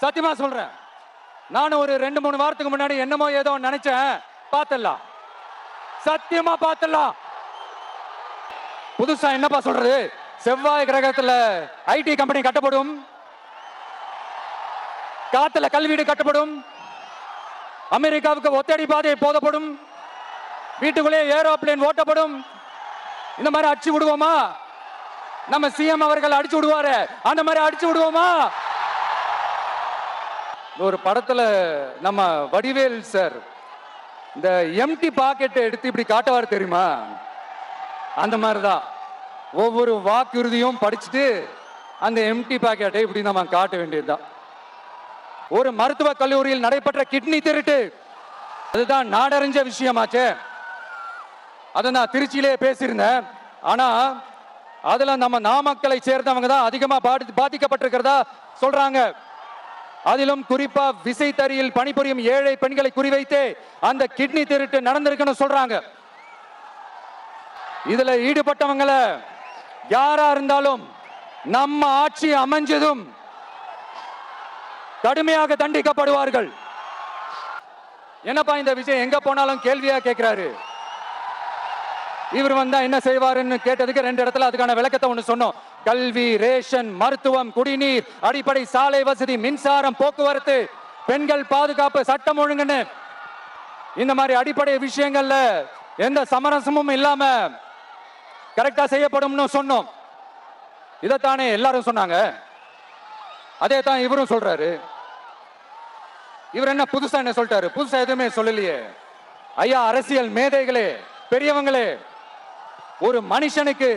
சத்தியமா சொல்றேன். நான் ஒரு ரெண்டு மூணு வாரத்துக்கு முன்னாடி என்னமோ ஏதோ நினைச்சேன். பார்த்தலாம் சத்தியமா பார்த்தலாம் புதுசா என்னப்பா சொல்றது? செவ்வாய் கிரகத்துல ஐடி கம்பெனி கட்டப்படும். காத்துல கல்வீடு கட்டப்படும். அமெரிக்காவுக்கு ஒத்தடி பாதை போதப்படும். வீட்டுக்குள்ளே ஏரோப்ளேன் ஓட்டப்படும். இந்த மாதிரி அடிச்சு விடுவோமா? நம்ம சிஎம் அவர்கள் அடிச்சு விடுவாரு. அந்த மாதிரி அடிச்சு விடுவோமா? ஒரு படத்துல நம்ம வடிவேல் சார் இந்த எம்டி பாக்கெட்டை எடுத்து இப்படி காட்டுவார் தெரியுமா? அந்த மாதிரி தான் ஒவ்வொரு வாக்குறுதியும் படிச்சுட்டு அந்த எம்டி பாக்கெட்டை இப்படி நம்ம காட்ட வேண்டியதுதான் ஒரு மருத்துவ கல்லூரியில் நடைபெற்ற கிட்னி திருட்டு. அதுதான் நாடறிஞ்ச விஷயமாச்சே. அதை நான் திருச்சியிலே பேசியிருந்தேன். ஆனா அதுல நம்ம நாமக்கலை சேர்ந்தவங்க தான் அதிகமா பாதி பாதிக்கப்பட்டிருக்கிறதா சொல்றாங்க. அதிலும் குறிப்பா விசைத்தறியில் பணிபுரியும் ஏழை பெண்களை குறிவைத்து அந்த கிட்னி திருட்டு நடந்திருக்குன்னு சொல்றாங்க. இதுல ஈடுபட்டவங்களை யாரா இருந்தாலும் நம்ம ஆட்சி அமைஞ்சதும் கடுமையாக தண்டிக்கப்படுவார்கள். என்னப்பா இந்த விஷயம் எங்க போனாலும் கேள்வியா கேட்கிறாரு இவர் வந்தா என்ன செய்வாருன்னு கேட்டதுக்கு ரெண்டு இடத்துல அதுக்கான விளக்கத்தை ஒண்ணு சொன்னோம். கல்வி ரேஷன் மருத்துவம் குடிநீர் அடிப்படை சாலை வசதி மின்சாரம் போக்குவரத்து பெண்கள் பாதுகாப்பு சட்டம் ஒழுங்குன்னு. இந்த மாதிரி அடிப்படை விஷயங்கள்ல எந்த சமரசமும் இல்லாம கரெக்டா செய்யப்படும்னு சொன்னோம். இதைத்தானே எல்லாரும் சொன்னாங்க. அதே தான் இவரும் சொல்றாரு. இவர் என்ன புதுசா என்ன சொல்லிட்டாரு? புதுசா எதுவுமே சொல்லலையே. ஐயா அரசியல் மேதைகளே பெரியவங்களே ஒரு மனுஷனுக்கு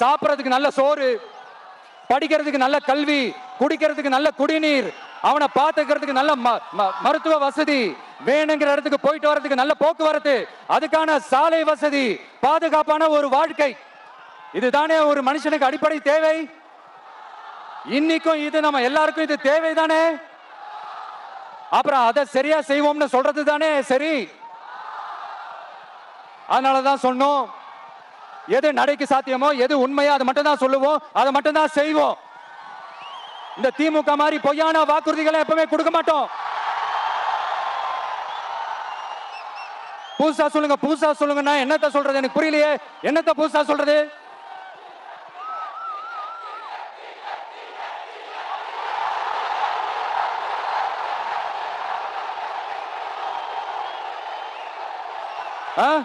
சாப்பிட்றதுக்கு நல்ல சோறு படிக்கிறதுக்கு நல்ல கல்வி குடிக்கிறதுக்கு நல்ல குடிநீர் அவனை பார்த்துக்கிறதுக்கு நல்ல ம- ம- மருத்துவ வசதி வேணுங்கிற இடத்துக்கு போயிட்டு வர்றதுக்கு நல்ல போக்குவரத்து அதுக்கான சாலை வசதி பாதுகாப்பான ஒரு வாழ்க்கை. இதுதானே ஒரு மனுஷனுக்கு அடிப்படை தேவை? இன்னைக்கும் இது நம்ம எல்லாருக்கும் இது தேவைதானே? அப்புறம் அதை சரியா செய்வோம்னு சொல்றது தானே சரி? அதனாலதான் சொன்னோம் எது நடைக்கு சாத்தியமோ எது உண்மையோ அதை மட்டும் தான் சொல்லுவோம் அதை மட்டும் தான் செய்வோம். இந்த திமுக மாதிரி பொய்யான வாக்குறுதிகளை எப்பவுமே கொடுக்க மாட்டோம். புதுசா சொல்லுங்க புதுசா சொல்லுங்கன்னா என்னத்த சொல்றது? எனக்கு புரியலையே. என்னத்த புதுசா சொல்றது? ஆ?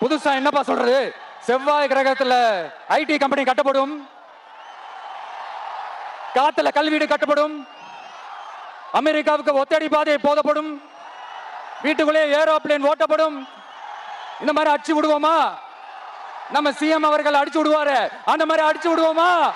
புதுசா என்னப்பா சொல்றது? செவ்வாய் கிரகத்துல ஐடி கம்பெனி கட்டப்படும். காத்துல கல்வீடு கட்டப்படும். அமெரிக்காவுக்கு ஒத்தடி பாதை போதப்படும். வீட்டுக்குள்ளே ஏரோப்ளேன் ஓட்டப்படும். இந்த மாதிரி அடிச்சு விடுவோமா? நம்ம சிஎம் அவர்கள் அடிச்சு விடுவாரு. அந்த மாதிரி அடிச்சு விடுவோமா?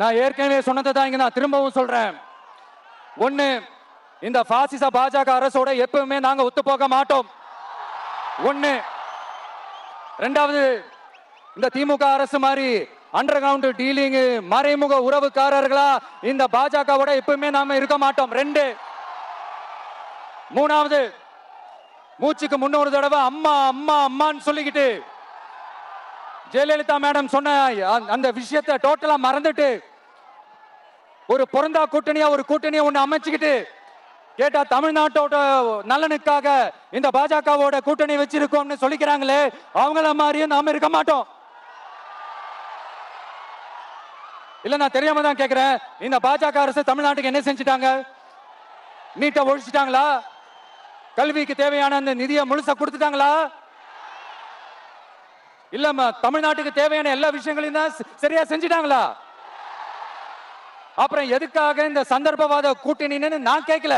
நான் ஏற்கனவே சொன்னதை தான் இங்க நான் திரும்பவும் சொல்றேன். ஒண்ணு இந்த பாசிச பாஜக அரசோட எப்பவுமே நாங்க ஒத்து போக மாட்டோம். ஒண்ணு ரெண்டாவது இந்த திமுக அரசு மாதிரி அண்டர் கிரவுண்ட் டீலிங் மறைமுக உறவுக்காரர்களா இந்த பாஜகவோட எப்பவுமே நாம இருக்க மாட்டோம். ரெண்டு மூணாவது மூச்சுக்கு முன்னொரு தடவை அம்மா அம்மா அம்மான்னு சொல்லிக்கிட்டு ஜெயலலிதா மேடம் சொன்ன அந்த- அந்த விஷயத்தை டோட்டலா மறந்துட்டு ஒரு பொருந்தா கூட்டணியா ஒரு கூட்டணியை ஒண்ணு அமைச்சுக்கிட்டு கேட்டா தமிழ்நாட்டோட நலனுக்காக இந்த பாஜகவோட கூட்டணி வச்சிருக்கோம்னு சொல்லிக்கிறாங்களே அவங்கள மாதிரியும் நாம இருக்க மாட்டோம். இல்ல நான் தெரியாம தான் கேக்குறேன். இந்த பாஜக அரசு தமிழ்நாட்டுக்கு என்ன செஞ்சுட்டாங்க? நீட்டை ஒழிச்சிட்டாங்களா? கல்விக்கு தேவையான அந்த நிதியை முழுசா கொடுத்துட்டாங்களா? இல்லம்மா தமிழ்நாட்டுக்கு தேவையான எல்லா விஷயங்களையும் தான் சரியா செஞ்சுட்டாங்களா? அப்புறம் எதுக்காக இந்த சந்தர்ப்பவாத கூட்டணின்னு நான் கேட்கல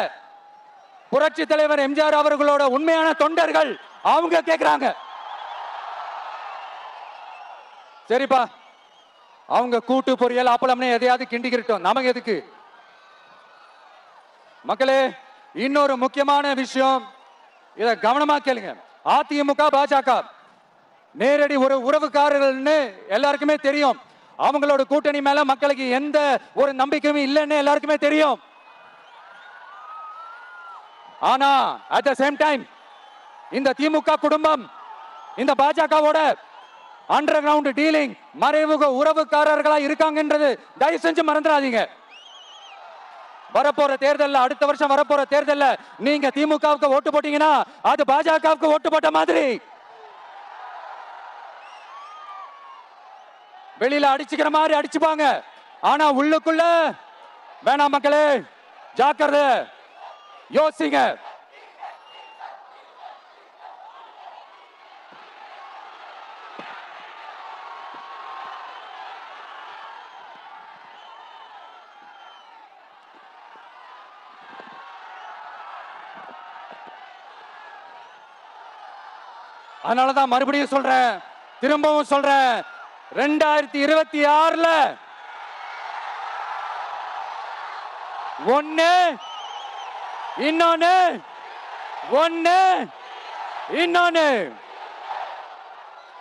புரட்சி தலைவர் எம்ஜிஆர் அவர்களோட உண்மையான தொண்டர்கள் அவங்க கேக்குறாங்க. சரிப்பா அவங்க கூட்டு பொரியல் அப்பளம்னு எதையாவது கிண்டிக்கிட்டோம் நமக்கு எதுக்கு? மக்களே இன்னொரு முக்கியமான விஷயம். இத கவனமா கேளுங்க. அதிமுக பாஜக நேரடி ஒரு உறவுக்காரர்கள்னு எல்லாருக்குமே தெரியும். அவங்களோட கூட்டணி மேல மக்களுக்கு எந்த ஒரு நம்பிக்கையும் இல்லைன்னு எல்லாருக்குமே தெரியும். ஆனா அட் த சேம் டைம் இந்த திமுக குடும்பம் இந்த பாஜகவோட அண்டர் கிரவுண்ட் டீலிங் மறைமுக உறவுக்காரர்களா இருக்காங்கன்றது தயவு செஞ்சு மறந்துடாதீங்க. வரப்போற தேர்தல்ல அடுத்த வருஷம் வரப்போற தேர்தல்ல நீங்க திமுகவுக்கு ஓட்டு போட்டீங்கன்னா அது பாஜகவுக்கு ஓட்டு போட்ட மாதிரி. வெளியில அடிச்சுக்கிற மாதிரி அடிச்சுப்பாங்க. ஆனா உள்ளுக்குள்ள வேணாம் மக்களே ஜாக்கிரதை யோசிங்க. அதனாலதான் மறுபடியும் சொல்றேன். திரும்பவும் சொல்றேன். ரெண்டாயிரத்தி இருபத்தி ஆறுல ஒன்னு இன்னொன்னு ஒன்னு இன்னொன்னு.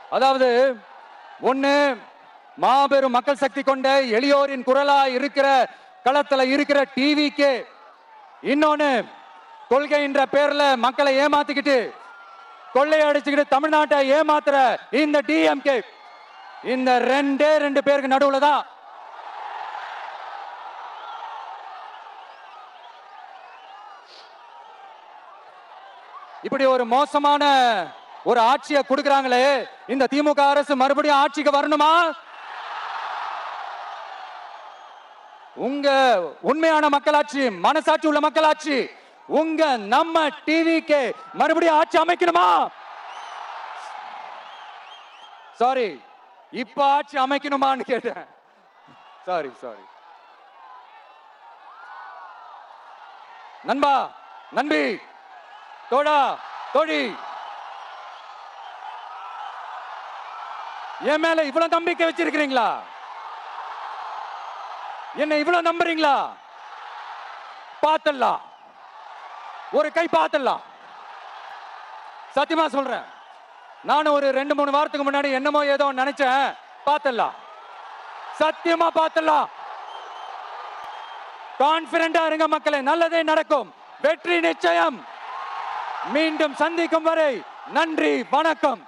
அதாவது ஒன்னு மாபெரும் மக்கள் சக்தி கொண்ட எளியோரின் குரலா இருக்கிற களத்துல இருக்கிற டிவிக்கு இன்னொன்னு கொள்கை என்ற பேர்ல மக்களை ஏமாத்திக்கிட்டு கொள்ளையடிச்சுக்கிட்டு தமிழ்நாட்டை ஏமாத்துற இந்த டிஎம்கே இந்த ரெண்டே ரெண்டு பேருக்கு நடுவுல தான். இப்படி ஒரு மோசமான ஒரு ஆட்சியை கொடுக்கறாங்களே இந்த திமுக அரசு மறுபடியும் ஆட்சிக்கு வரணுமா? உங்க உண்மையான மக்களாட்சி மனசாட்சி உள்ள மக்களாட்சி உங்க நம்ம டிவிக்கு மறுபடியும் ஆட்சி அமைக்கணுமா? சாரி இப்ப ஆட்சி அமைக்கணுமான்னு கேட்டேன். சாரி சாரி நண்பா நண்பி தோடா தோழி. என் மேல இவ்வளவு நம்பிக்கை வச்சிருக்கிறீங்களா? என்ன இவ்வளவு நம்புறீங்களா? பார்த்தலாம் ஒரு கை பார்த்துடலாம். சத்தியமா சொல்றேன். நானும் ஒரு ரெண்டு மூணு வாரத்துக்கு முன்னாடி என்னமோ ஏதோ நினைச்சேன். பார்த்துடலாம். சத்தியமா பார்த்துடலாம். கான்பிடண்டா இருங்க மக்களே நல்லதே நடக்கும். வெற்றி நிச்சயம். மீண்டும் சந்திக்கும் வரை நன்றி வணக்கம்.